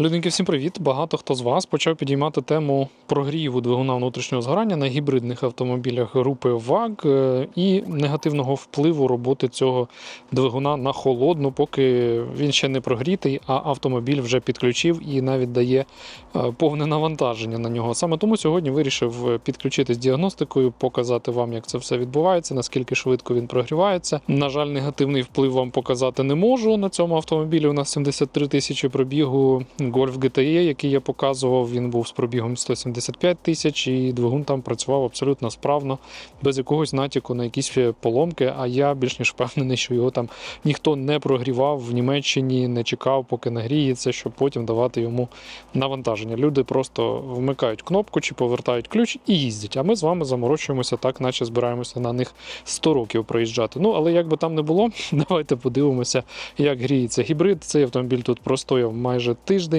Людинки, всім привіт! Багато хто з вас почав підіймати тему прогріву двигуна внутрішнього згорання на гібридних автомобілях групи ВАГ е, і негативного впливу роботи цього двигуна на холодну, поки він ще не прогрітий, а автомобіль вже підключив і навіть дає е, повне навантаження на нього. Саме тому сьогодні вирішив підключитись з діагностикою, показати вам, як це все відбувається, наскільки швидко він прогрівається. На жаль, негативний вплив вам показати не можу на цьому автомобілі. У нас 73 тисячі пробігу. Golf GTE, який я показував, він був з пробігом 175 тисяч, і двигун там працював абсолютно справно, без якогось натяку на якісь поломки. А я більш ніж впевнений, що його там ніхто не прогрівав в Німеччині, не чекав, поки нагріється, щоб потім давати йому навантаження. Люди просто вмикають кнопку чи повертають ключ і їздять. А ми з вами заморочуємося так, наче збираємося на них 100 років проїжджати. Ну але як би там не було, давайте подивимося, як гріється гібрид. Цей автомобіль тут простояв майже тиждень.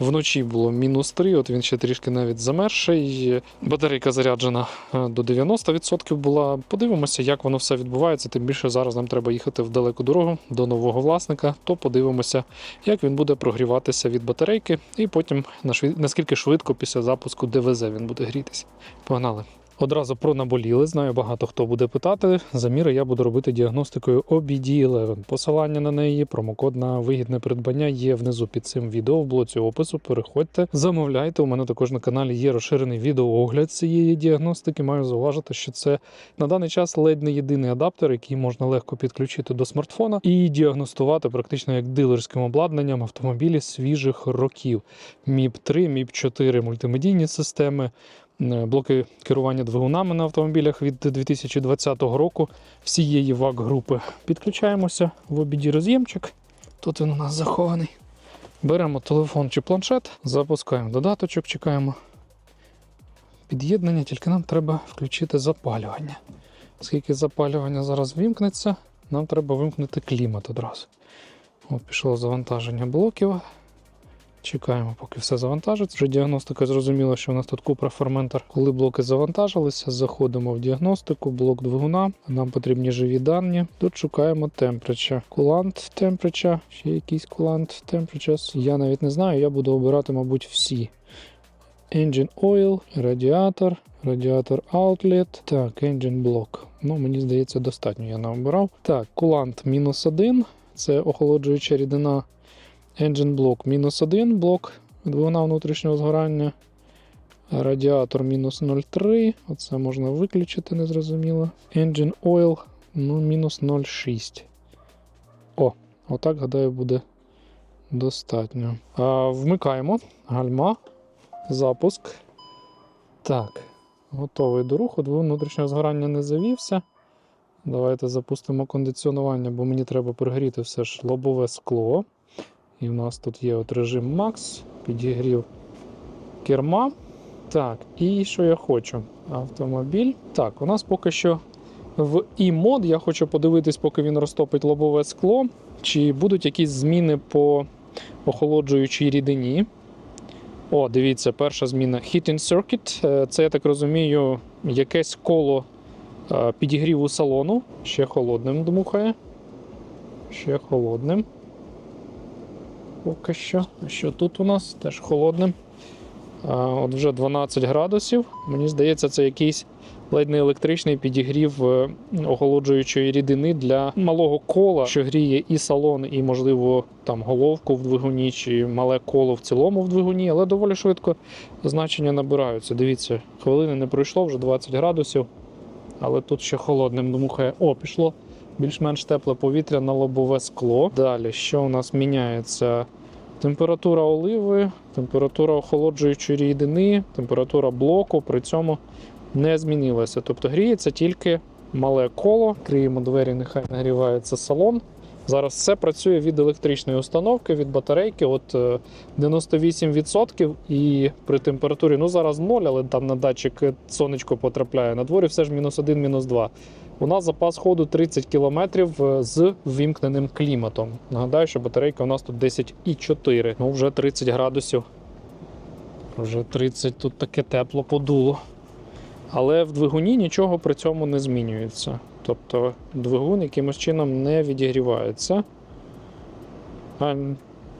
Вночі було мінус 3, от він ще трішки навіть замерший. Батарейка заряджена е, до 90% була. Подивимося, як воно все відбувається. Тим більше зараз нам треба їхати в далеку дорогу до нового власника. То подивимося, як він буде прогріватися від батарейки, і потім наскільки швидко після запуску ДВЗ він буде грітися. Погнали! Одразу про наболіли. Знаю, багато хто буде питати. Заміри я буду робити діагностикою OBD11. Посилання на неї, промокод на вигідне придбання є внизу під цим відео в блоці опису. Переходьте, замовляйте. У мене також на каналі є розширений відеоогляд цієї діагностики. Маю зауважити, що це на даний час ледь не єдиний адаптер, який можна легко підключити до смартфона і діагностувати практично як дилерським обладнанням автомобілі свіжих років. MIP 3, MIP 4 мультимедійні системи. Е, блоки керування двигунами на автомобілях від 2020 року всієї вак групи. Підключаємося в обіді роз'ємчик. Тут він у нас захований. Беремо телефон чи планшет, запускаємо додаточок, чекаємо під'єднання, тільки нам треба включити запалювання. Оскільки запалювання зараз вимкнеться, нам треба вимкнути клімат одразу. От Пішло завантаження блоків. Чекаємо, поки все завантажиться. Вже діагностика зрозуміла, що у нас тут купра ферментор. Коли блоки завантажилися, заходимо в діагностику, блок двигуна. Нам потрібні живі дані. Тут шукаємо temperature. Кулант temperature, ще якийсь кулант temperature. Я навіть не знаю, я буду обирати, мабуть, всі. Engine oil, радіатор, радіатор outlet. Так, engine block. Ну, мені здається, достатньо я не обирав. Так, кулант мінус один. Це охолоджуюча рідина. Engine блок мінус 1 блок двигуна внутрішнього згорання. Радіатор мінус 0,3. Оце можна виключити, незрозуміло. Engine oil ну, мінус 0,6. О, отак, гадаю, буде достатньо. А, Вмикаємо гальма, запуск. Так, готовий до руху. Двигун внутрішнього згорання не завівся. Давайте запустимо кондиціонування, бо мені треба пригріти все ж лобове скло. І в нас тут є от режим Max, підігрів керма. Так, і що я хочу? Автомобіль. Так, у нас поки що в E-мод. Я хочу подивитись, поки він розтопить лобове скло, чи будуть якісь зміни по охолоджуючій рідині. О, дивіться, перша зміна Heating Circuit. Е, це, я так розумію, якесь коло е, підігріву салону. Ще холодним дмухає. Ще холодним поки що. Що тут у нас теж холодним. А, От вже 12 градусів. Мені здається, це якийсь ледь не електричний підігрів е, охолоджуючої рідини для малого кола, що гріє і салон, і, можливо, там головку в двигуні, чи мале коло в цілому в двигуні, але доволі швидко значення набираються. Дивіться, хвилини не пройшло, вже 20 градусів. Але тут ще холодним дмухає. О, пішло більш-менш тепле повітря на лобове скло. Далі, що у нас міняється? Температура оливи, температура охолоджуючої рідини, температура блоку при цьому не змінилася. Тобто гріється тільки мале коло. Криємо двері, нехай нагрівається салон. Зараз все працює від електричної установки, від батарейки. От 98% е, і при температурі ну зараз 0, але там на датчик сонечко потрапляє. На дворі все ж мінус 1, мінус 2. У нас запас ходу 30 км е, з ввімкненим кліматом. Нагадаю, що батарейка у нас тут 10,4. Ну вже 30 градусів. Вже 30 тут таке тепло подуло. Але в двигуні нічого при цьому не змінюється. Тобто двигун якимось чином не відігрівається.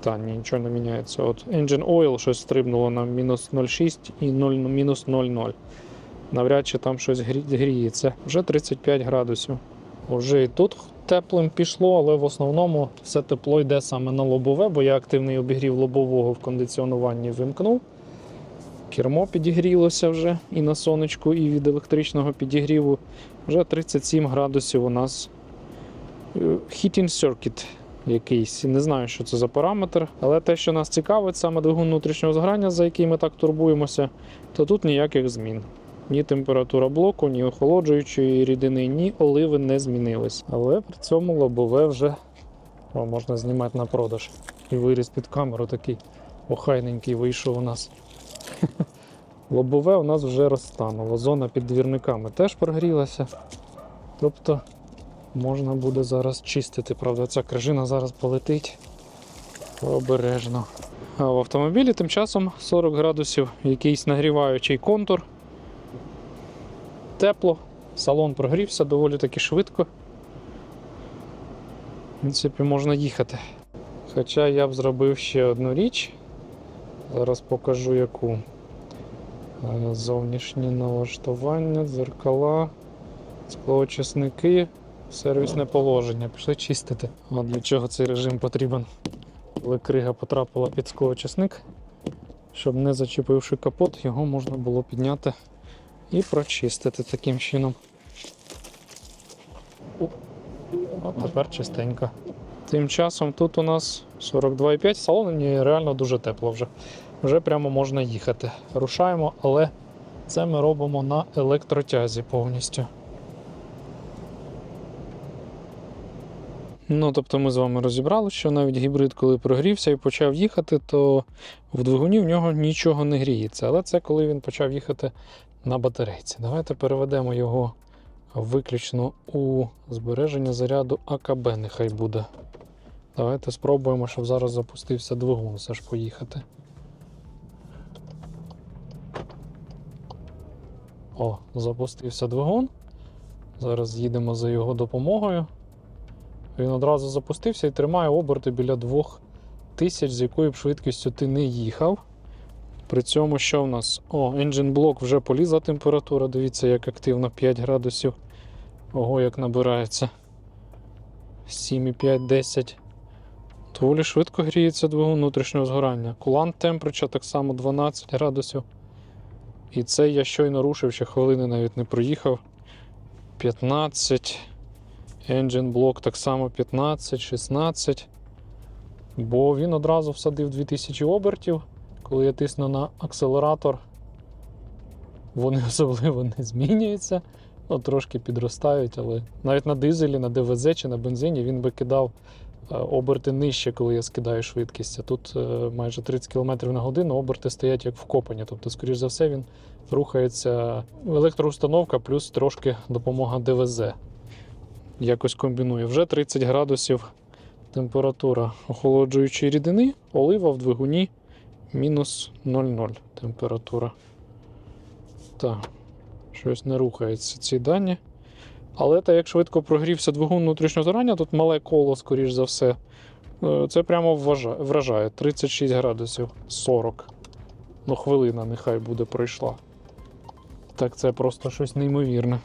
Та ні, нічого не міняється. От Engine Oil щось стрибнуло на мінус 0,6 і 0, мінус 0,0. Навряд чи там щось гріється. Вже 35 градусів. Уже і тут теплим пішло, але в основному все тепло йде саме на лобове, бо я активний обігрів лобового в кондиціонуванні вимкнув. Кермо підігрілося вже і на сонечку, і від електричного підігріву. Вже 37 градусів у нас е, heating circuit якийсь. Не знаю, що це за параметр, але те, що нас цікавить, саме двигун внутрішнього згорання, за який ми так турбуємося, то тут ніяких змін. Ні температура блоку, ні охолоджуючої рідини, ні оливи не змінились. Але при цьому лобове вже о, можна знімати на продаж. І виріз під камеру такий охайненький вийшов у нас. Лобове у нас вже розтануло. Зона під двірниками теж прогрілася. Тобто можна буде зараз чистити. Правда, ця крижина зараз полетить обережно. А в автомобілі тим часом 40 градусів, якийсь нагріваючий контур. Тепло, салон прогрівся доволі таки швидко. В принципі, можна їхати. Хоча я б зробив ще одну річ. Зараз покажу яку. Е, Зовнішні налаштування, дзеркала, склоочисники, сервісне положення. Пішли чистити. От для чого цей режим потрібен. Коли крига потрапила під склоочисник, щоб не зачепивши капот, його можна було підняти і прочистити таким чином. От тепер чистенько. Тим часом тут у нас 42,5 в салоні реально дуже тепло вже. Вже прямо можна їхати. Рушаємо, але це ми робимо на електротязі повністю. Ну, тобто ми з вами розібрали, що навіть гібрид, коли прогрівся і почав їхати, то в двигуні в нього нічого не гріється. Але це коли він почав їхати на батарейці. Давайте переведемо його виключно у збереження заряду АКБ, нехай буде. Давайте спробуємо, щоб зараз запустився двигун, все ж поїхати. О, запустився двигун. Зараз їдемо за його допомогою. Він одразу запустився і тримає оберти біля 2000, з якою б швидкістю ти не їхав. При цьому, що в нас? О, engine блок вже полізла температура. Дивіться, як активно 5 градусів. Ого, як набирається. 7,5, 10. Доволі швидко гріється двигун внутрішнього згорання. Кулант темперача так само 12 градусів. І це я щойно рушив, ще хвилини навіть не проїхав. 15. Engine блок так само 15, 16. Бо він одразу всадив 2000 обертів. Коли я тисну на акселератор, вони особливо не змінюються. Ну, трошки підростають, але навіть на дизелі, на ДВЗ чи на бензині він би кидав е, оберти нижче, коли я скидаю швидкість. А тут е, майже 30 км на годину оберти стоять як вкопані. Тобто, скоріш за все, він рухається електроустановка плюс трошки допомога ДВЗ. Якось комбінує. Вже 30 градусів температура охолоджуючої рідини, олива в двигуні мінус 0,0 температура. Так, щось не рухається ці дані. Але так як швидко прогрівся двигун внутрішнього згорання, тут мале коло, скоріш за все. Е, Це прямо вражає 36 градусів 40. Ну, хвилина нехай буде пройшла. Так, це просто щось неймовірне.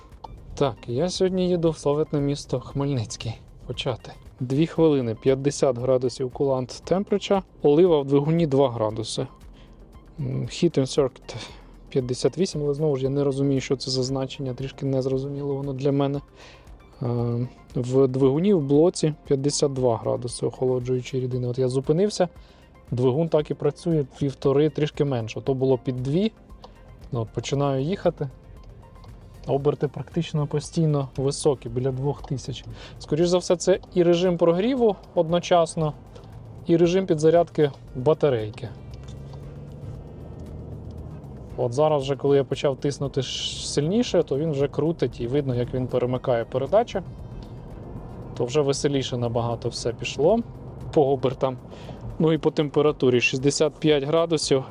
Так, я сьогодні їду в славетне місто Хмельницький. Почати. 2 хвилини 50 градусів кулант темперача, олива в двигуні 2 градуси. Heat and Circuit 58, але знову ж я не розумію, що це за значення, трішки не зрозуміло воно для мене. Е, В двигуні в блоці 52 градуси охолоджуючої рідини. От я зупинився, двигун так і працює півтори, трішки менше. То було під 2. Ну, починаю їхати. Оберти практично постійно високі, біля 2000. Скоріше за все, це і режим прогріву одночасно, і режим підзарядки батарейки. От зараз, вже, коли я почав тиснути сильніше, то він вже крутить і видно, як він перемикає передачі. То вже веселіше набагато все пішло по обертам. Ну і по температурі 65 градусів.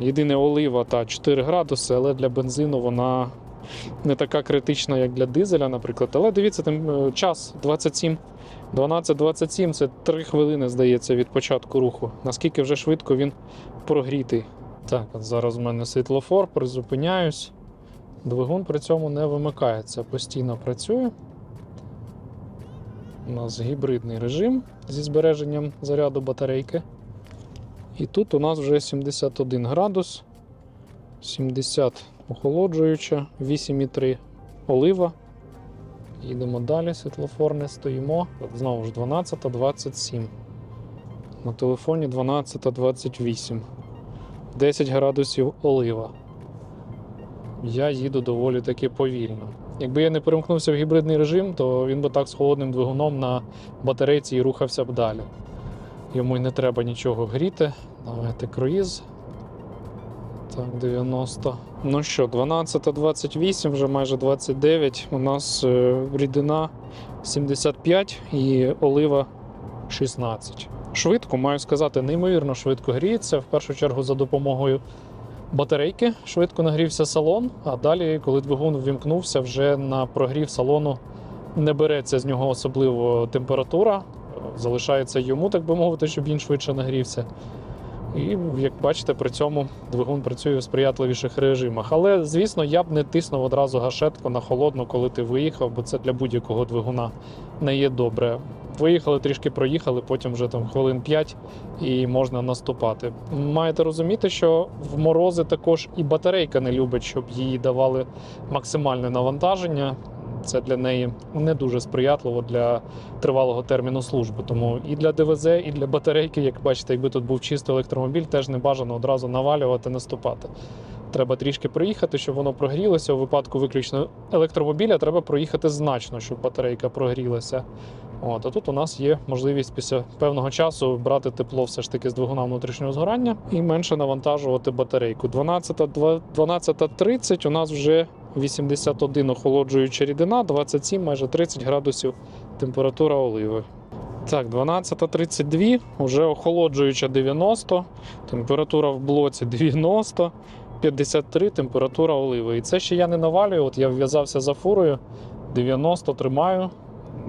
Єдине олива та 4 градуси, але для бензину вона не така критична, як для дизеля, наприклад. Але дивіться, там е, час 27 12.27 це 3 хвилини, здається, від початку руху. Наскільки вже швидко він прогрітий. Так, зараз в мене світлофор, призупиняюсь. Двигун при цьому не вимикається, постійно працює. У нас гібридний режим зі збереженням заряду батарейки. І тут у нас вже 71 градус, 70 охолоджуюча, 8,3 олива. Їдемо далі, світлофор не стоїмо. Знову ж 12.27. На телефоні 12.28. 10 градусів олива. Я їду доволі таки повільно. Якби я не перемкнувся в гібридний режим, то він би так з холодним двигуном на батарейці і рухався б далі. Йому й не треба нічого гріти. Давайте круїз. Так, 90. Ну що, 12.28, вже майже 29. У нас е, рідина 75 і олива 16. Швидко, маю сказати, неймовірно швидко гріється. В першу чергу за допомогою батарейки швидко нагрівся салон, а далі, коли двигун ввімкнувся, вже на прогрів салону не береться з нього особливо температура. Залишається йому, так би мовити, щоб він швидше нагрівся. І, як бачите, при цьому двигун працює в сприятливіших режимах. Але, звісно, я б не тиснув одразу гашетку на холодну, коли ти виїхав, бо це для будь-якого двигуна не є добре. Виїхали, трішки проїхали, потім вже там хвилин 5 і можна наступати. Маєте розуміти, що в морози також і батарейка не любить, щоб їй давали максимальне навантаження. Це для неї не дуже сприятливо для тривалого терміну служби. Тому і для ДВЗ, і для батарейки, як бачите, якби тут був чистий електромобіль, теж не бажано одразу навалювати, наступати. Треба трішки проїхати, щоб воно прогрілося. У випадку виключно електромобіля треба проїхати значно, щоб батарейка прогрілася. От, а тут у нас є можливість після певного часу брати тепло все ж таки з двигуна внутрішнього згорання і менше навантажувати батарейку. 12.00 12.30 у нас вже 81 охолоджуюча рідина, 27, майже 30 градусів температура оливи. Так, 12.32, вже охолоджуюча 90, температура в блоці 90, 53 температура оливи. І це ще я не навалюю. От я вв'язався за фурою, 90 тримаю,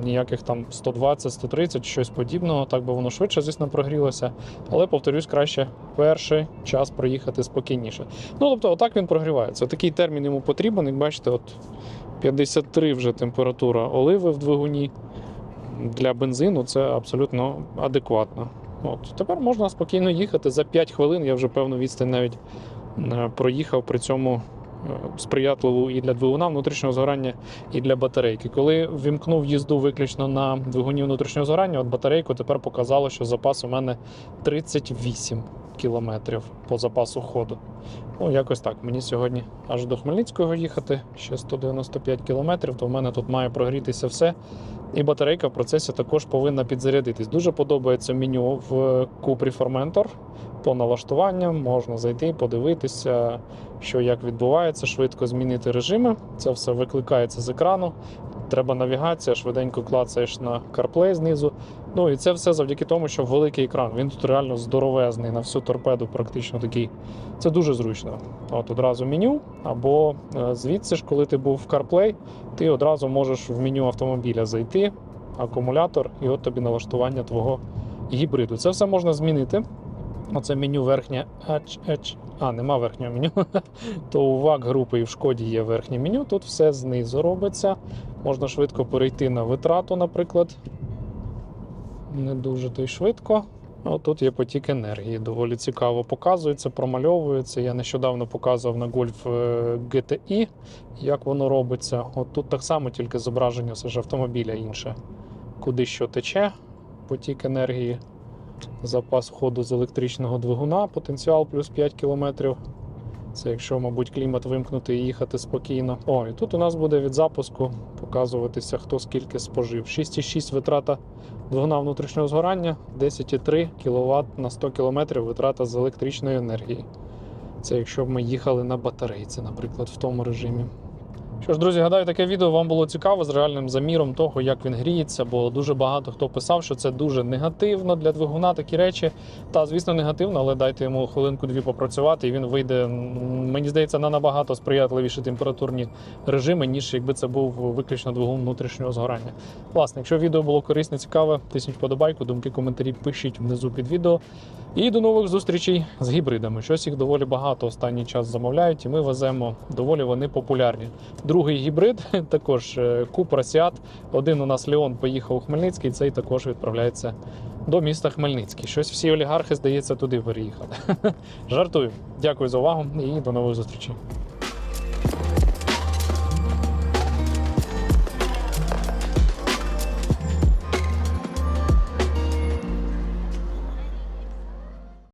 ніяких там 120, 130, щось подібного. Так би воно швидше, звісно, прогрілося. Але повторюсь, краще перший час проїхати спокійніше. Ну, тобто, отак він прогрівається. Такий термін йому потрібен. Як бачите, от 53 вже температура оливи в двигуні. Для бензину це абсолютно адекватно. От. Тепер можна спокійно їхати. За 5 хвилин я вже певну відстань навіть проїхав при цьому е, сприятливу і для двигуна внутрішнього згорання, і для батарейки. Коли вімкнув їзду виключно на двигуні внутрішнього згорання, от батарейку тепер показало, що запас у мене 38 кілометрів по запасу ходу. Ну, якось так. Мені сьогодні аж до Хмельницького їхати, ще 195 кілометрів, то в мене тут має прогрітися все. І батарейка в процесі також повинна підзарядитись. Дуже подобається меню в Cupri Formentor. По налаштуванням можна зайти, подивитися, що як відбувається, швидко змінити режими. Це все викликається з екрану. Треба навігація, швиденько клацаєш на CarPlay знизу. Ну і це все завдяки тому, що великий екран. Він тут реально здоровезний на всю торпеду, практично такий. Це дуже зручно. От одразу меню, або е, звідси ж, коли ти був в CarPlay, ти одразу можеш в меню автомобіля зайти, акумулятор, і от тобі налаштування твого гібриду. Це все можна змінити. Оце меню верхнє. А, нема верхнього меню. То у ВАК групи і в шкоді є верхнє меню. Тут все знизу робиться. Можна швидко перейти на витрату, наприклад. Не дуже то й швидко. От тут є потік енергії. Доволі цікаво показується, промальовується. Я нещодавно показував на Golf е, GTI, як воно робиться. От тут так само тільки зображення все ж автомобіля інше. Куди що тече, потік енергії, запас ходу з електричного двигуна, потенціал плюс 5 км. Це якщо, мабуть, клімат вимкнути і їхати спокійно. О, і тут у нас буде від запуску показуватися, хто скільки спожив. 6,6 витрата двигуна внутрішнього згорання, 10,3 кВт на 100 км витрата з електричної енергії. Це якщо б ми їхали на батарейці, наприклад, в тому режимі. Що ж, друзі, гадаю, таке відео вам було цікаво з реальним заміром того, як він гріється, бо дуже багато хто писав, що це дуже негативно для двигуна такі речі. Та, звісно, негативно, але дайте йому хвилинку-дві попрацювати, і він вийде, мені здається, на набагато сприятливіші температурні режими, ніж якби це був виключно двигун внутрішнього згорання. Власне, якщо відео було корисне, цікаве, тисніть вподобайку, думки, коментарі пишіть внизу під відео. І до нових зустрічей з гібридами. Щось їх доволі багато останній час замовляють, і ми веземо доволі вони популярні. Другий гібрид також е, Купра Сіат. Один у нас Леон поїхав у Хмельницький, цей також відправляється до міста Хмельницький. Щось всі олігархи, здається, туди переїхали. Жартую. Дякую за увагу і до нових зустрічей.